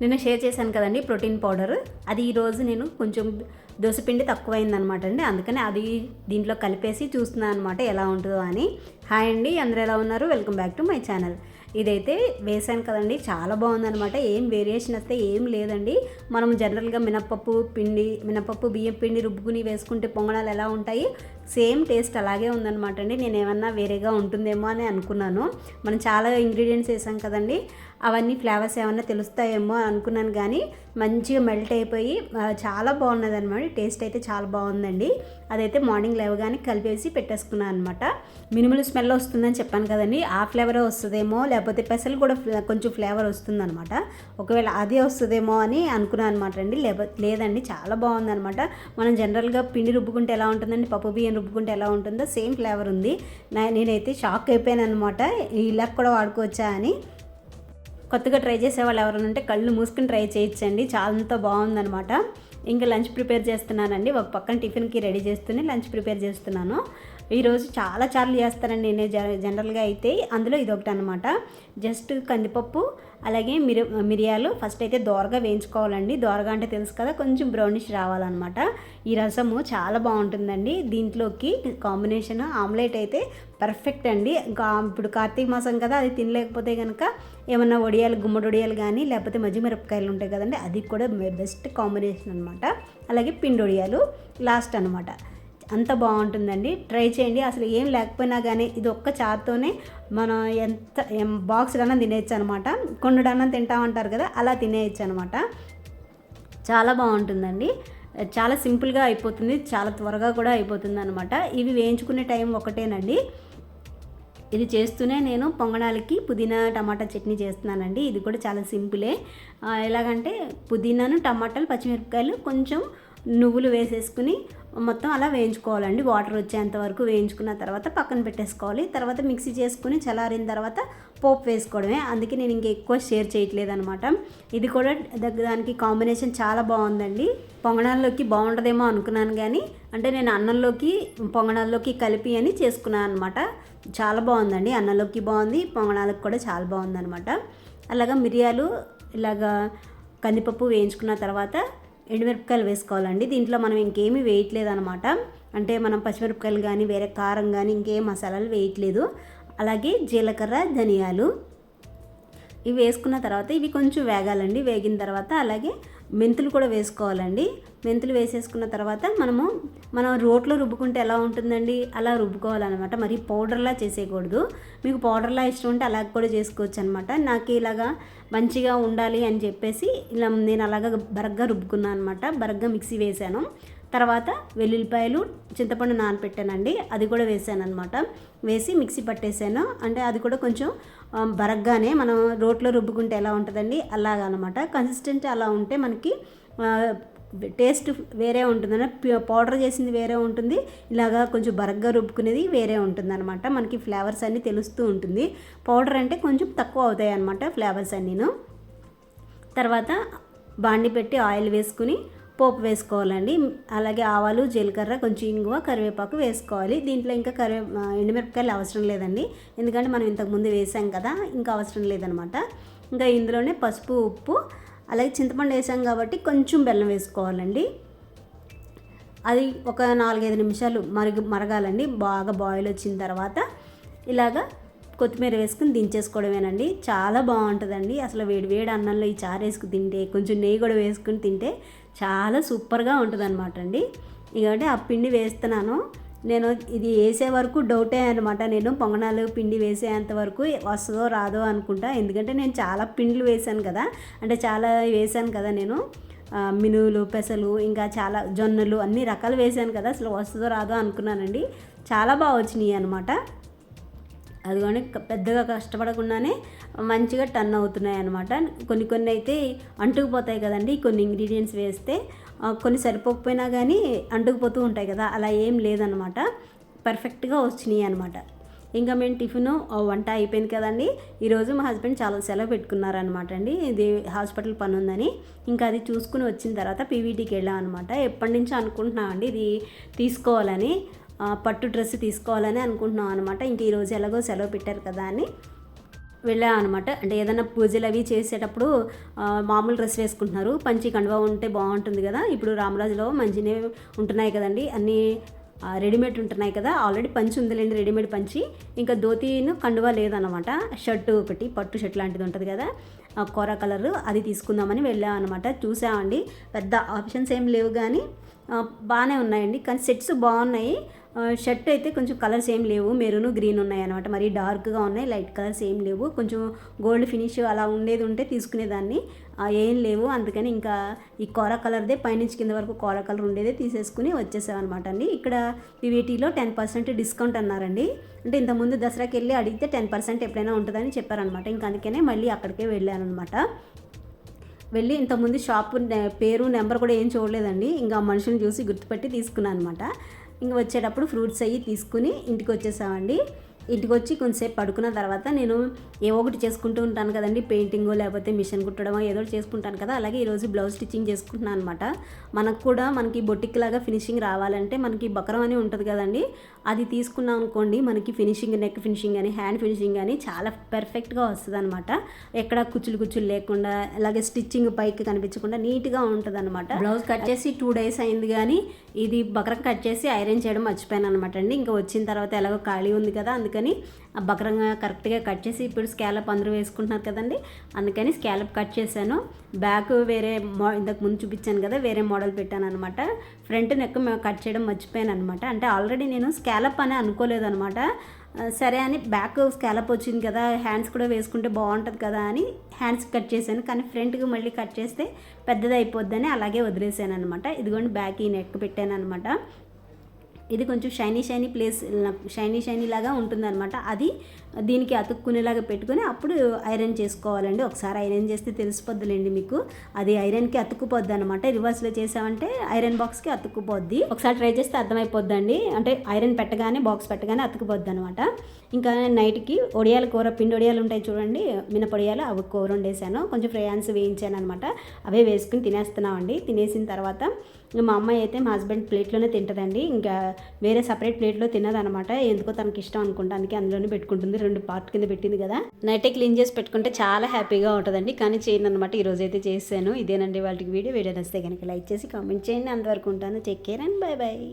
నిన్న షేర్ చేశాను కదండి ప్రోటీన్ పౌడర్. అది ఈరోజు నేను కొంచెం దోసపిండి తక్కువైందనమాట అండి. అందుకని అది దీంట్లో కలిపేసి చూస్తున్నాను అనమాట ఎలా ఉంటుందో అని. హాయ్ అండి అందరూ ఎలా ఉన్నారు? Welcome back to my channel. ఇదైతే వేసాను కదండి చాలా బాగుందనమాట. ఏం వేరియేషన్ అయితే ఏం లేదండి. మనం జనరల్గా మినపప్పు పిండి మినపప్పు బియ్యం పిండి రుబ్బుకుని వేసుకుంటే పొంగనాలు ఎలా ఉంటాయి? సేమ్ టేస్ట్ అలాగే ఉందన్నమాట అండి. నేను ఏమన్నా వేరేగా ఉంటుందేమో అని అనుకున్నాను. మనం చాలా ఇంగ్రీడియంట్స్ వేసాం కదండి. అవన్నీ ఫ్లేవర్స్ ఏమన్నా తెలుస్తాయేమో అనుకున్నాను కానీ మంచిగా మెల్ట్ అయిపోయి చాలా బాగున్నది అనమాట టేస్ట్ అయితే చాలా బాగుందండి. అదైతే మార్నింగ్ లేవగానే కలిపేసి పెట్టేసుకున్నాను అనమాట మినిమల్ స్మెల్ వస్తుందని చెప్పాను కదండి. ఆ ఫ్లేవర్ వస్తుందేమో లేకపోతే పెసలు కూడా కొంచెం ఫ్లేవర్ వస్తుందన్నమాట. ఒకవేళ అదే వస్తుందేమో అని అనుకున్నాను అనమాట అండి. లేదండి చాలా బాగుందన్నమాట. మనం జనరల్గా పిండి రుబ్బుకుంటే ఎలా ఉంటుందండి? పప్పు బియ్యం రుబ్బుకుంటే ఎలా ఉంటుందో సేమ్ ఫ్లేవర్ ఉంది. నేనైతే షాక్ అయిపోయాను అనమాట ఇలా కూడా వాడుకోవచ్చా అని. కొత్తగా ట్రై చేసే వాళ్ళు ఎవరైనా ఉంటే కళ్ళు మూసుకుని ట్రై చేయొచ్చండి. చాలా అంత బాగుందనమాట ఇంకా లంచ్ ప్రిపేర్ చేస్తున్నానండి. ఒక పక్కన టిఫిన్కి రెడీ చేస్తూనే లంచ్ ప్రిపేర్ చేస్తున్నాను. ఈరోజు చాలా చార్లు చేస్తానండి నేను జ- జనరల్గా అయితే. అందులో ఇది ఒకటి అనమాట జస్ట్ కందిపప్పు అలాగే మిరి మిరియాలు ఫస్ట్ అయితే దోరగా వేయించుకోవాలండి. దోరగా అంటే తెలుసు కదా కొంచెం బ్రౌనిష్ రావాలన్నమాట. ఈ రసము చాలా బాగుంటుందండి. దీంట్లోకి కాంబినేషన్ ఆమ్లెట్ అయితే పర్ఫెక్ట్ అండి. ఇంకా ఇప్పుడు కార్తీక మాసం కదా అది తినలేకపోతే కనుక ఏమన్నా వడియాలు గుమ్మడి వడియాలు కానీ లేకపోతే మజ్జి మిరపకాయలు ఉంటాయి కదండి అది కూడా బెస్ట్ కాంబినేషన్ అనమాట అలాగే పిండి వడియాలు లాస్ట్ అనమాట అంత బాగుంటుందండి. ట్రై చేయండి. అసలు ఏం లేకపోయినా కానీ ఇది ఒక్క చారుతోనే మనం ఎంత బాక్స్ అన్నం తినేయచ్చు అనమాట కొండడు తింటామంటారు కదా అలా తినేయచ్చు అనమాట చాలా బాగుంటుందండి. చాలా సింపుల్గా అయిపోతుంది. చాలా త్వరగా కూడా అయిపోతుంది అనమాట ఇవి వేయించుకునే టైం ఒకటేనండి. ఇది చేస్తూనే నేను పొంగనాలకి పుదీనా టమాటా చట్నీ చేస్తున్నానండి. ఇది కూడా చాలా సింపులే. ఎలాగంటే పుదీనాను టమాటాలు పచ్చిమిరపకాయలు కొంచెం నువ్వులు వేసేసుకుని మొత్తం అలా వేయించుకోవాలండి. వాటర్ వచ్చేంత వరకు వేయించుకున్న తర్వాత పక్కన పెట్టేసుకోవాలి. తర్వాత మిక్సీ చేసుకుని చల్లారిన తర్వాత పోపు వేసుకోవడమే. అందుకే నేను ఇంక ఎక్కువ షేర్ చేయట్లేదు అనమాట ఇది కూడా దానికి కాంబినేషన్ చాలా బాగుందండి. పొంగణాల్లోకి బాగుంటుందేమో అనుకున్నాను కానీ అంటే నేను అన్నంలోకి పొంగణాల్లోకి కలిపి అని చేసుకున్నాను అనమాట. చాలా బాగుందండి. అన్నంలోకి బాగుంది పొంగణాలకు కూడా చాలా బాగుందనమాట. అలాగా మిరియాలు ఇలాగా కందిపప్పు వేయించుకున్న తర్వాత ఎండుమిరపకాయలు వేసుకోవాలండి. దీంట్లో మనం ఇంకేమీ వేయట్లేదనమాట అంటే మనం పచ్చిమిరపకాయలు కానీ వేరే కారం కానీ ఇంకేం మసాలాలు వేయట్లేదు. అలాగే జీలకర్ర ధనియాలు ఇవి వేసుకున్న తర్వాత ఇవి కొంచెం వేగాలండి. వేగిన తర్వాత అలాగే మెంతులు కూడా వేసుకోవాలండి. మెంతులు వేసేసుకున్న తర్వాత మనము మనం రోట్లో రుబ్బుకుంటే ఎలా ఉంటుందండి? అలా రుబ్బుకోవాలన్నమాట. మరి పౌడర్లా చేసేయకూడదు. మీకు పౌడర్లా ఇష్టం ఉంటే అలా కూడా చేసుకోవచ్చు అనమాట నాకు ఇలాగా మంచిగా ఉండాలి అని చెప్పేసి ఇలా నేను అలాగా బరగ్గా రుబ్బుకున్నాను అనమాట బరగ్గా మిక్సీ వేసాను. తర్వాత వెల్లుల్లిపాయలు చింతపండు నానపెట్టానండి. అది కూడా వేసాను అనమాట వేసి మిక్సీ పట్టేసాను. అంటే అది కూడా కొంచెం బరగ్గానే మనం రోట్లో రుబ్బుకుంటే ఎలా ఉంటుందండి? అలాగా అనమాట కన్సిస్టెంట్ అలా ఉంటే మనకి టేస్ట్ వేరే ఉంటుందని పౌడర్ చేసింది వేరే ఉంటుంది. ఇలాగా కొంచెం బరగ్గా రుబ్బుకునేది వేరే ఉంటుందన్నమాట. మనకి ఫ్లేవర్స్ అన్నీ తెలుస్తూ ఉంటుంది. పౌడర్ అంటే కొంచెం తక్కువ అవుతాయి అనమాట ఫ్లేవర్స్ అన్నీను. తర్వాత బాండి పెట్టి ఆయిల్ వేసుకుని పోపు వేసుకోవాలండి. అలాగే ఆవాలు జీలకర్ర కొంచెం ఇంగువ కరివేపాకు వేసుకోవాలి. దీంట్లో ఇంకా కరివే ఎండుమిరపకాయలు అవసరం లేదండి. ఎందుకంటే మనం ఇంతకుముందు వేసాం కదా ఇంకా అవసరం లేదనమాట. ఇంకా ఇందులోనే పసుపు ఉప్పు అలాగే చింతపండు వేసాం కాబట్టి కొంచెం బెల్లం వేసుకోవాలండి. అది ఒక నాలుగైదు నిమిషాలు మరుగు మరగాలండి. బాగా బాయిల్ వచ్చిన తర్వాత ఇలాగా కొత్తిమీర వేసుకుని దించేసుకోవడమేనండి. చాలా బాగుంటుందండి. అసలు వేడి వేడి అన్నంలో ఈ చారు వేసుకుని తింటే కొంచెం నెయ్యి కూడా వేసుకుని తింటే చాలా సూపర్గా ఉంటుంది అనమాట అండి. ఇకంటే ఆ పిండి వేస్తున్నాను. నేను ఇది వేసే వరకు డౌటే అనమాట నేను పొంగనాలు పిండి వేసేంత వరకు వస్తుందో రాదో అనుకుంటా. ఎందుకంటే నేను చాలా పిండ్లు వేసాను కదా. అంటే చాలా వేసాను కదా నేను. మినువులు పెసలు ఇంకా చాలా జొన్నలు అన్ని రకాలు వేసాను కదా. అసలు వస్తుందో రాదో అనుకున్నానండి. చాలా బాగా వచ్చినాయి అనమాట అదిగోని పెద్దగా కష్టపడకుండానే మంచిగా టర్న్ అవుతున్నాయి అనమాట కొన్ని కొన్ని అయితే అంటుకుపోతాయి కదండి కొన్ని ఇంగ్రీడియంట్స్ వేస్తే కొన్ని సరిపోకపోయినా కానీ అంటుకుపోతూ ఉంటాయి కదా అలా ఏం లేదనమాట పర్ఫెక్ట్గా వచ్చినాయి అనమాట ఇంకా మేము టిఫిన్ వంట అయిపోయింది కదండి. ఈరోజు మా హస్బెండ్ చాలా సెలవు పెట్టుకున్నారనమాట అండి. ఇది హాస్పిటల్ పని ఉందని ఇంకా అది చూసుకుని వచ్చిన తర్వాత పీవీటీకి వెళ్ళాం అనమాట ఎప్పటి నుంచో అనుకుంటున్నామండి ఇది తీసుకోవాలని. పట్టు డ్రెస్ తీసుకోవాలని అనుకుంటున్నాం అనమాట ఇంక ఈరోజు ఎలాగో సెలవు పెట్టారు కదా అని వెళ్ళాం అనమాట అంటే ఏదైనా పూజలు అవి చేసేటప్పుడు మామూలు డ్రెస్ వేసుకుంటున్నారు. పంచి కండువా ఉంటే బాగుంటుంది కదా. ఇప్పుడు రామరాజులో మంచినే ఉంటున్నాయి కదండి. అన్నీ రెడీమేడ్ ఉంటున్నాయి కదా. ఆల్రెడీ పంచి ఉందిలేండి రెడీమేడ్ పంచి. ఇంకా ధోతీను కండువా లేదనమాట షర్ట్ ఒకటి పట్టు షర్ట్ లాంటిది ఉంటుంది కదా. కూర కలర్ అది తీసుకుందామని వెళ్ళాం అనమాట చూసామండి. పెద్ద ఆప్షన్స్ ఏం లేవు కానీ బాగానే ఉన్నాయండి. కానీ సెట్స్ బాగున్నాయి. షర్ట్ అయితే కొంచెం కలర్స్ ఏం లేవు. మెరూన్ గ్రీన్ ఉన్నాయి అనమాట మరి డార్క్గా ఉన్నాయి. లైట్ కలర్స్ ఏం లేవు. కొంచెం గోల్డ్ ఫినిష్ అలా ఉండేది ఉంటే తీసుకునేదాన్ని. ఏం లేవు. అందుకని ఇంకా ఈ కోర కలర్దే పైనుంచి కింద వరకు కోర కలర్ ఉండేదే తీసేసుకుని వచ్చేసామన్నమాట అండి. ఇక్కడ పీవీటీలో టెన్ పర్సెంట్ డిస్కౌంట్ అన్నారండి. అంటే ఇంతకుముందు దసరాకి వెళ్ళి అడిగితే టెన్ పర్సెంట్ ఎప్పుడైనా ఉంటుందని చెప్పారనమాట ఇంకా అందుకనే మళ్ళీ అక్కడికే వెళ్ళాను అనమాట వెళ్ళి ఇంతకుముందు షాప్ పేరు నెంబర్ కూడా ఏం చూడలేదండి. ఇంకా మనుషులను చూసి గుర్తుపెట్టి తీసుకున్నాను అనమాట ఇంకా వచ్చేటప్పుడు ఫ్రూట్స్ అవి తీసుకుని ఇంటికి వచ్చేసామండి. ఇంటికి వచ్చి కొంచెంసేపు పడుకున్న తర్వాత నేను ఏవో ఒకటి చేసుకుంటూ ఉంటాను కదండి. పెయింటింగ్ లేకపోతే మిషన్ కుట్టడమో ఏదో ఒకటి చేసుకుంటాను కదా. అలాగే ఈరోజు బ్లౌజ్ స్టిచ్చింగ్ చేసుకుంటున్నాను అనమాట మనకు కూడా మనకి బొట్టిక్ లాగా ఫినిషింగ్ రావాలంటే మనకి బకరం అని ఉంటుంది కదండి. అది తీసుకున్నాం అనుకోండి మనకి ఫినిషింగ్ నెక్ ఫినిషింగ్ అని హ్యాండ్ ఫినిషింగ్ కానీ చాలా పర్ఫెక్ట్గా వస్తుంది అనమాట ఎక్కడ కుచ్చులు కుచ్చులు లేకుండా అలాగే స్టిచ్చింగ్ పైకి కనిపించకుండా నీట్గా ఉంటుంది అనమాట బ్లౌజ్ కట్ చేసి టూ డేస్ అయింది కానీ ఇది బకరం కట్ చేసి ఐరన్ చేయడం మర్చిపోయాను అనమాట అండి. ఇంకా వచ్చిన తర్వాత ఎలాగో ఖాళీ ఉంది కదా అందుకని ఆ బకరంగా కరెక్ట్గా కట్ చేసి ఇప్పుడు స్కాలప్ అందరూ వేసుకుంటున్నారు కదండి అందుకని స్కాలప్ కట్ చేశాను. బ్యాక్ వేరే మో ఇంతకు ముందు చూపించాను కదా వేరే మోడల్ పెట్టాను అనమాట ఫ్రంట్ నెక్ కట్ చేయడం మర్చిపోయాను అనమాట అంటే ఆల్రెడీ నేను స్కాలప్ అని అనుకోలేదు అనమాట సరే అని బ్యాక్ స్కాలప్ వచ్చింది కదా హ్యాండ్స్ కూడా వేసుకుంటే బాగుంటుంది కదా అని హ్యాండ్స్ కట్ చేశాను. కానీ ఫ్రంట్కి మళ్ళీ కట్ చేస్తే పెద్దది అయిపోద్దని అలాగే వదిలేసాను అనమాట ఇదిగోండి బ్యాక్ ఈ నెక్ పెట్టాను అనమాట ఇది కొంచెం shiny shiny place shiny shiny లాగా ఉంటుందన్నమాట. అది దీనికి అతుక్కునేలాగా పెట్టుకొని అప్పుడు ఐరన్ చేసుకోవాలండి. ఒకసారి ఐరన్ చేస్తే తెలిసిపోద్దులేండి మీకు. అది ఐరన్కి అతుక్కుపోద్ది అనమాట రివర్స్లో చేసామంటే ఐరన్ బాక్స్కి అతుక్కుపోద్ది. ఒకసారి ట్రై చేస్తే అర్థమైపోద్దండి. అంటే ఐరన్ పెట్టగానే బాక్స్ పెట్టగానే అతుక్కుపోద్ది అనమాట ఇంకా నైట్కి ఒడియాల కూర పిండి ఒడియాలు ఉంటాయి చూడండి. మినపొడియాలు అవి కూర వండేసాను కొంచెం ఫ్రయాన్స్ వేయించాను అనమాట అవే వేసుకుని తినేస్తున్నామండి. తినేసిన తర్వాత మా అమ్మాయి అయితే మా హస్బెండ్ ప్లేట్లోనే తింటుందండి. ఇంకా వేరే సపరేట్ ప్లేట్లో తినదనమాట. ఎందుకో తనకి ఇష్టం అనుకుంటా అందుకే అందులోనే పెట్టుకుంటుంది. రెండు పార్ట్ కింద పెట్టింది కదా. నైటే క్లీన్ చేసి పెట్టుకుంటే చాలా హ్యాపీగా ఉంటుందండి. కానీ చేయను అనమాట ఈరోజు అయితే చేశాను. ఇదేనండి వాళ్ళకి వీడియో. వీడియో నచ్చితే కనుక లైక్ చేసి కామెంట్ చేయండి. అంతవరకు ఉంటాను. Check care and bye bye